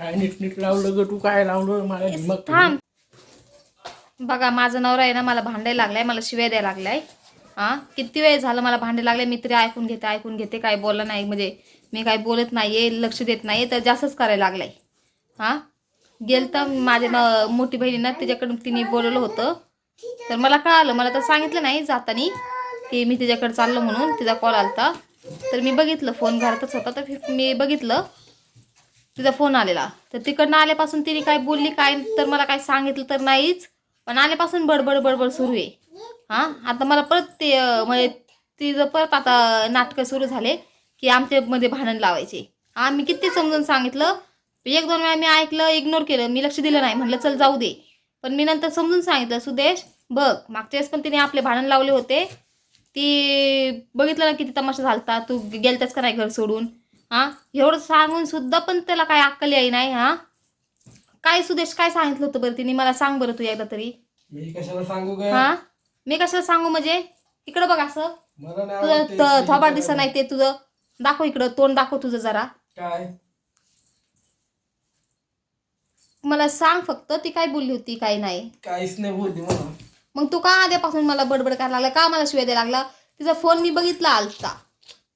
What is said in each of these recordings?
काय नीट नीट लावलं ग तू काय लावलं? मला दिमाग थांब. बघा माझा नवरा आहे ना मला भांडायला लागलाय मला शिव्या द्यायला लागलाय. हा? किती वेळ झालं मला भांडायला लागले मी तरी ऐकून घेते ऐकून घेते काय बोललं नाही. म्हणजे मी काय बोलत नाहीये लक्ष देत नाही तर जास्तच करायला लागलाय. हा? गेल तर माझ्या न मोठी बहिणीनं तिच्याकडून तिने बोलवलं होतं. तर मला कळालं मला तर सांगितलं नाही जातानी की मी तिच्याकडे चाललो म्हणून तिचा कॉल आलता. तर मी बघितलं फोन घरातच होता तर मी बघितलं. तिचा फोन आलेला. तर तिकडनं आल्यापासून तिने काय बोलली काय तर मला काय सांगितलं तर नाहीच. पण आल्यापासून बडबड बडबड सुरू आहे. हां? आता मला परत ते म्हणजे तिचं परत आता नाटकं सुरू झाले की आमच्यामध्ये भांडण लावायचे. हां मी किती समजून सांगितलं? एक दोन वेळा मी ऐकलं इग्नोर केलं. मी लक्ष दिलं नाही. म्हटलं चल जाऊ दे. पण मी नंतर समजून सांगितलं सुदेश बघ मागच्या वेळेस पण तिने आपले भांडण लावले होते. ती बघितलं ना किती तमाशा झालता. तू गेलतास का नाही घर सोडून? हां? एवढं सांगून सुद्धा पण त्याला काय अक्कल याय नाही हां? काय सुदेश काय सांगितलं होतं बरं तिने? मला सांग बरं तू एकदा तरी. मी कशाला सांगू हा? मी कशाला सांगू म्हणजे? इकडं बघ असं. मला नाही तुझं आवडत ते त- थोबाड करायला. दिसत नाही ते तुझं. दाखव इकडं तोंड दाखव तुझं जरा. काय? मला सांग फक्त ती काय बोलली होती काय नाही. काहीच नाही बोलली मला मग तू का आल्यापासून मला बडबड करायला लागला? का मला शिवाय द्यायला लागला? तिचा फोन मी बघितला आलता.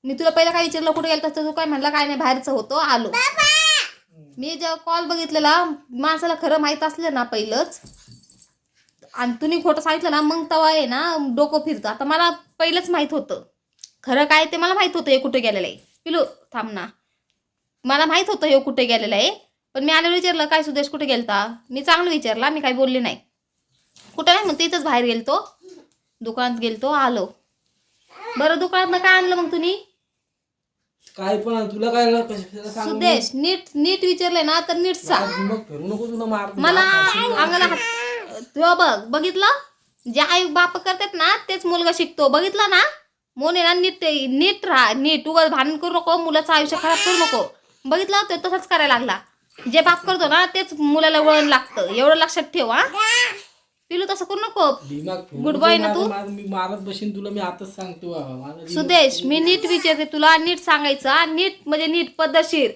मी तुला पहिला काय विचारलं कुठे गेलं तर तू काय म्हणला काय नाही बाहेरचं होतो आलो. मी जेव्हा कॉल बघितलेला माणसाला खरं माहीत असलं ना पहिलंच. आणि तुम्ही खोटं सांगितलं ना मग तेव्हा आहे ना डोकं फिरतं. आता मला पहिलंच माहीत होतं. खरं काय ते मला माहीत होतं हे कुठे गेलेलं आहे. पिलू थांब ना. मला माहीत होतं हे कुठे गेलेलं आहे. पण मी आल्यावर विचारलं काय सुदेश कुठे गेलता? मी चांगलं विचारला मी काय बोलले नाही. कुठं नाही मग तिथंच बाहेर गेलतो. दुकानात गेलतो आलो. बरं दुकानात काय आणलं मग तुम्ही? काय पण तुला काय ना कशाला सांगू सुदेश नीट नीट विचारले ना तर नीट सांग. फिरू नको तुला मार. मला. अंगाला हात तो बघ बघितलं? जे आई बाप करतात ना तेच मुलगा शिकतो. बघितला ना? मोने ना नीट नीट राहा. नीट उगाच भांडण करू नको मुलाचं आयुष्य खराब करू नको. बघितलं? तो तसंच करायला लागला. जे बाप करतो ना तेच मुलाला वळण लागतं. एवढं लक्षात ठेव हा. पिलू तसं करू नको. नको boy ना तू? मी मारत बसीन तुला मी आताच सांगतो बाबा. सुदेश मी नीट विचारते तुला नीट सांगायचं नीट म्हणजे नीट पद्धतशीर.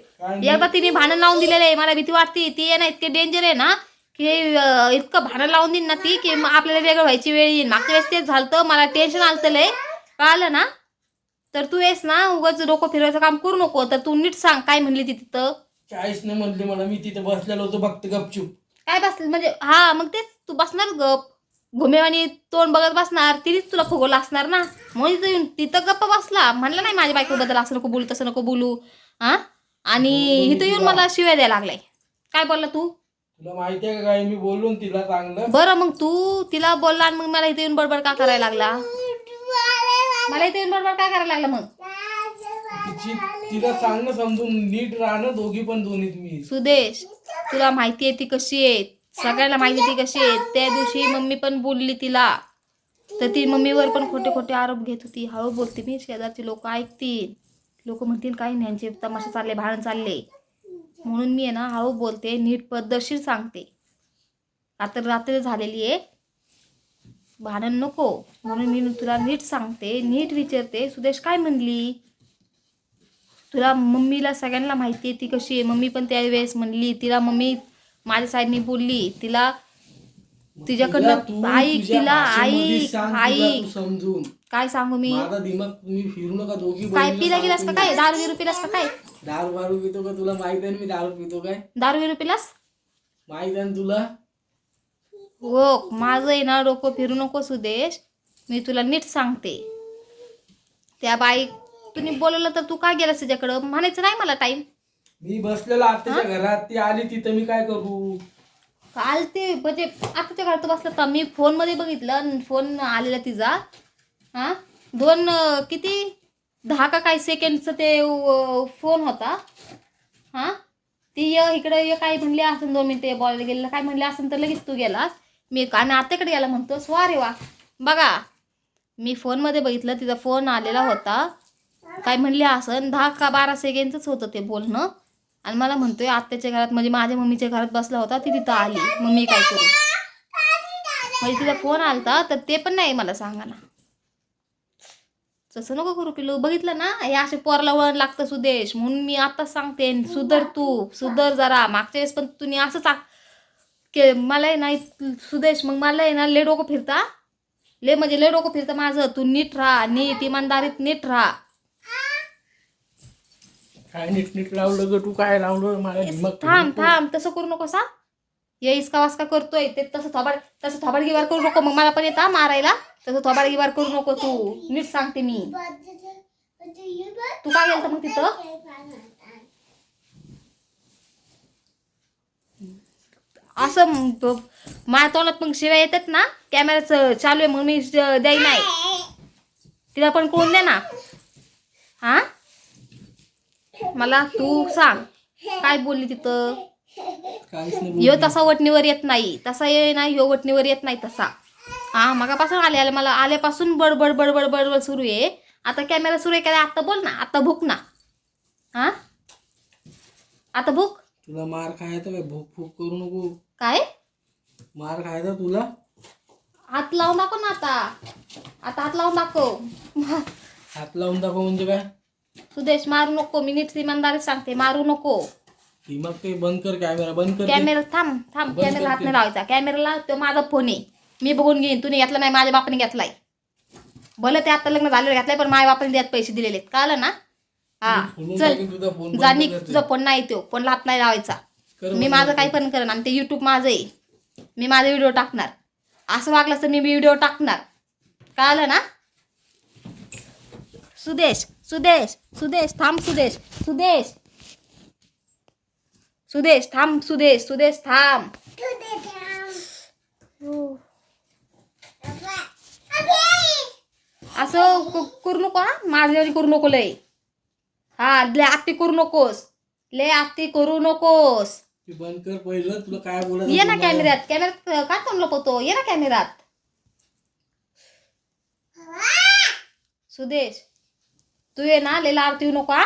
एकदा तिने भांडण लावून दिलेलं आहे मला भीती वाटते ती आहे ना इतके डेंजर आहे ना की इतकं भांडण लावून देईन ना ती की आपल्याला वेगळं व्हायची वेळ येईल मागच्या वेळेस तेच झालं मला टेन्शन आलं लय. कळालं ना? तर तू येस ना उगाच डोकं फिरवायचं काम करू नको तर तू नीट सांग काय म्हणली ती तिथं? काहीच नाही म्हणले मला मी तिथे बसलेलो होतो फक्त गपचूप. काय बसलं म्हणजे हा मग तेच तू बसणार गप. घुमेवानी तोंड बघत बसणार तिनेच तुला फुगवलं असणार ना. म्हणून तिथं येऊन तिथं गप्प बसला. म्हणलं नाही माझ्या बायकोबद्दल असं नको बोलू तसं नको बोलू. हा? आणि मी इथं येऊन. मला शिव्या द्यायला लागलाय. काय बोलला तू? तुला माहिती आहे का काय? मी बोलून तिला चांगलं. बरं मग तू तिला बोलला आणि मग मला इथे येऊन बडबड का करायला लागला? मला इथे येऊन बडबड का करायला लागला मग? तिची तिला चांगलं समजून नीट राहणं दोघी पण दोन्ही तुम्ही. सुदेश तुला माहिती आहे ती कशी आहे. सगळ्यांना माहिती ती कशी आहे. त्या दिवशी मम्मी पण बोलली तिला. तर ती मम्मीवर पण खोटे खोटे आरोप घेत होती. हळू बोलते मी शेजारचे लोक ऐकतील. लोक म्हणतील काही नाही यांचे तमाशा चालले भांडण चालले. म्हणून मी आहे ना हळू बोलते नीट पद्धतशीर सांगते. आता रात्री झालेली आहे. भांडण नको. म्हणून मी तुला नीट सांगते नीट विचारते. सुदेश काय म्हणली? तुला मम्मीला सगळ्यांना माहिती आहे ती कशी आहे. मम्मी पण त्यावेळेस म्हणली तिला मम्मी माझ्या साईडनी बोलली तिला तिच्याकडनं तुझ्या तिला ऐक तू समजून. काय सांगू मी? माझा दिमाग तुम्ही फिरू नका दोघी काय पिला गेलास का काय? दारू बिरू पिलास का काय. दारू बारू पितो का तुला? माहीत आहे ना मी दारू पितो काय? दारू बिरू पिलास? माहीत आहे ना तुला? हो माझं आहे ना डोकं फिरू नको सुदेश. मी तुला नीट सांगते. त्या बाई तुम्ही बोलवलं तर तू काय गेलास तिच्याकडं? म्हणायचं नाही मला टाईम मी बसलेलो आत्याच्या घरात ती आली तिथं मी काय करू? काल ते म्हणजे आताच्या घरात बसला तर मी फोनमध्ये बघितलं फोन आलेला तिचा. हां? दोन अं, किती? दहा का काय सेकंडचं ते फोन होता. हां? ती य इकडं ये काय म्हणली असं दोन मिनटं बोलायला गेलेलं काय म्हणले असं तर लगेच तू गेलास. मी आणि आत्याकडे गेला म्हणतो स्वा रे वा. बघा मी फोनमध्ये बघितलं तिचा फोन आलेला होता. काय म्हणले असं दहा का बारा सेकंडचंच होतं ते बोलणं. आणि मला म्हणतोय आत्याच्या घरात म्हणजे माझ्या मम्मीच्या घरात बसला होता ती तिथं आली. मग मी काय करू? म्हणजे तिचा फोन आलता तर ते पण नाही मला सांगा ना तसं नको करू किलो बघितलं ना हे असे पोरला वळण लागतं सुदेश. म्हणून मी आताच सांगते सुधर तू सुधर जरा. मागच्या वेळेस पण तुम्ही असंच आ- के मला आहे ना सुदेश मग मला आहे ना ले डोकं फिरता. ले म्हणजे ले डोकं फिरता माझं. तू नीट राहा नीट इमानदारीत नीट राहा. काय नीट नीट लावलं ग तू काय लावलं? मला दिमाग थांब थांब तसं करू नकोस हा? ये इसका वासका करतोय ते तसं थोबाड तसं थोबाड गिवार करू नको. मग मला पण येता मारायला. तसं थोबाड गिवार करू नको तू. नीट सांगते मी. तू काय गेलता मग तिथं? असं माझ्या तोंडात मग शिवाय येतात ना कॅमेराचं चालू आहे म्हणून मी श- द्याय नाही. तिला पण कोण दे ना हा? मला तू सांग. काय बोलली तिथं? यो तसा वटणीवर येत नाही. तसा ये नाही यो वटणीवर येत नाही तसा. हा मगापासून आले आले मला. आल्यापासून बडबड बडबड बडबड सुरू आहे. आता कॅमेरा सुरू आहे काय आता बोल ना. आता भूक ना. हा? आता भूक? तुला मार खायचा काय भूक फूक करू नको. काय? मार खायचा तुला? हात लावून दाखव ना आता. आता हात लावून दाखव. हात लावून दाखव म्हणजे काय? सुदेश मारू नको मी नीट इमानदारी सांगते मारू नको. दिमाग ते बंद कर कॅमेरा बंद कर ते. कॅमेरा थांब थांब कॅमेरा हात. नाही लावायचा. कॅमेराला तो माझा फोन आहे. मी बघून घेईन तुम्ही घेतला नाही माझ्या बापाने घेतलाय. भले ते आता लग्न झालेलं घेतलाय पण माझ्या बापाने त्यात पैसे दिलेले कळलं ना? हा चल. टाकीन तुझा फोन नाही तो. फोनला हात नाही लावायचा. मी. माझं काही पण करेन आणि ते युट्यूब माझं आहे. मी माझे व्हिडिओ टाकणार. असं वागलं तर मी व्हिडिओ टाकणार. कळलं ना? सुदेश सुदेश सुदेश थांब सुदेश सुदेश. सुदेश थांब सुदेश सुदेश थांब. असं करू नको हा? माझ्यावर करू नको लय. हा लय आत्ती करू नकोस. लय आत्ती करू नकोस. बंद कर पहिलं तुला काय बोलायचं ये ना. कॅमेऱ्यात. कॅमेऱ्यात काय कोण लपवतो? ये ना कॅमेऱ्यात. सुदेश तू ये ना लेला आरती नको हा?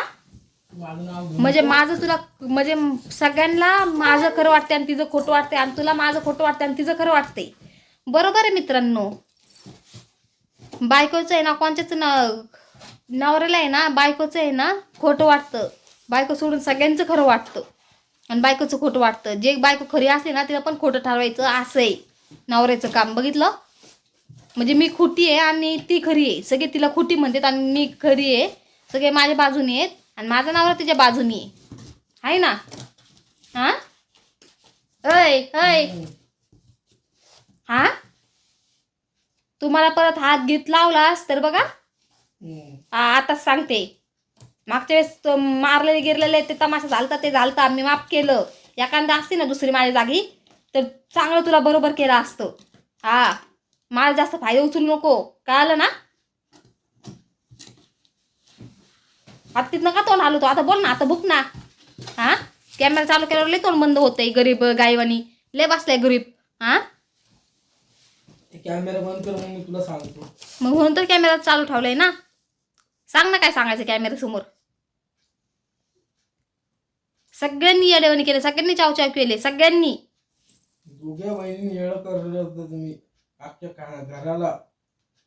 म्हणजे माझं तुला म्हणजे सगळ्यांना माझं खरं वाटते आणि तिचं खोटं वाटते आणि तुला माझं खोटं वाटते आणि तिचं खरं वाटते बरोबर आहे मित्रांनो? बायकोचं आहे ना कोणच्याच नवऱ्याला आहे ना बायकोचं आहे ना खोटं वाटतं. बायको सोडून सगळ्यांचं खरं वाटतं. आणि बायकोचं खोटं वाटतं. जे बायको खरी असते ना तिला पण खोटं ठरवायचं असं आहे. नवऱ्याचं काम. बघितलं? म्हणजे मी खोटी आहे आणि ती खरी आहे. सगळे तिला खोटी म्हणतात आणि मी खरी आहे. सगळे माझ्या बाजूने आहेत आणि माझं नाव तिच्या बाजूने आहे. आहे ना? हा? अय अय हा? तुम्हाला परत हात गीत लावलास तर बघा. आ- आताच सांगते. मागच्या वेळेस मारलेले गिरलेले ते तमाशा झालता ते झालता. मी माफ केलं. एखादा असते ना दुसरी माझ्या जागी तर चांगलं तुला बरोबर केलं असतं. हा. मला जास्त फायदा उचलू नको. कळालं ना? आता तिथनं का तोंड आलो तो आता बोल ना आता बुक ना. हा? कॅमेरा चालू केल्यावर लय तोंड बंद होतंय गरीब गायवानी. लय बसलाय गरीब. हा? कॅमेरा बंद कर मग मी तुला सांगतो. मग म्हणून तर कॅमेरा चालू ठेवलाय ना. सांग ना काय सांगायचं कॅमेरा समोर. सगळ्यांनी येडेवणी केले सगळ्यांनी चावचाव केले सगळ्यांनी. दोघ्या बहिणी येळ तुम्ही. घराला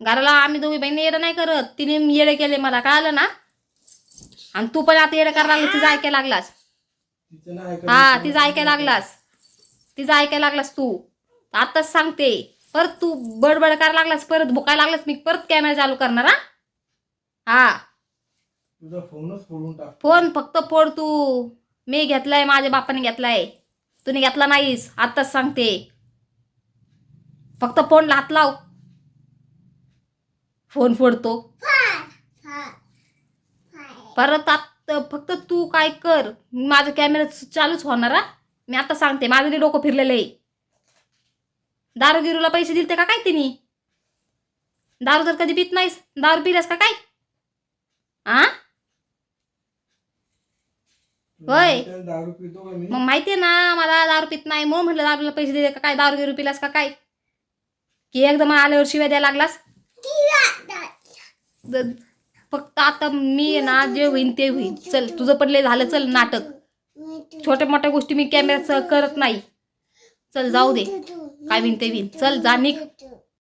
घराला आम्ही दोघी बहिणी येडं नाही करत. तिने येडे केले मला कळालं ना? आणि तू पण आता येडं करायला लागला तिचं ऐकायला लागलास. तिचं नाही ऐकत. हा तिचं ऐकायला लागलास. तिचं ऐकायला लागलास तू. आताच सांगते. परत तू बडबड करायला लागलास परत भुकायला लागलास मी परत कॅमेरा चालू करणार हा? हा. तुझा फोनच फोडून टाक. फोन फक्त फोड तू. मी घेतलाय माझ्या बापाने घेतलाय. तुम्ही घेतला नाहीस आत्ताच सांगते. फक्त फोनला हात लाव. फोन फोडतो. परत आत फक्त तू काय कर. माझा कॅमेरा चालूच होणार मी आता सांगते माझं डोकं फिरलेलं आहे. दारू गिरूला पैसे दिलते का काय तिने? दारू तर कधी पित नाहीस. दारू पिल्यास का काय? आ? होय. मग माहितीये ना मला दारू पित नाही म्हणून म्हटलं दारूला पैसे दिले का काय? दारू गिरू पिलास का काय? की एकदम आल्यावर शिव्या द्यायला लागलास? द- फक्त आता मी ना जे होईन ते होईन. चल तुझं पण लय झालं चल नाटक. छोट्या मोठ्या गोष्टी मी कॅमेऱ्यात करत नाही. चल जाऊ दे. काय होईन ते होईन. चल जा निघ.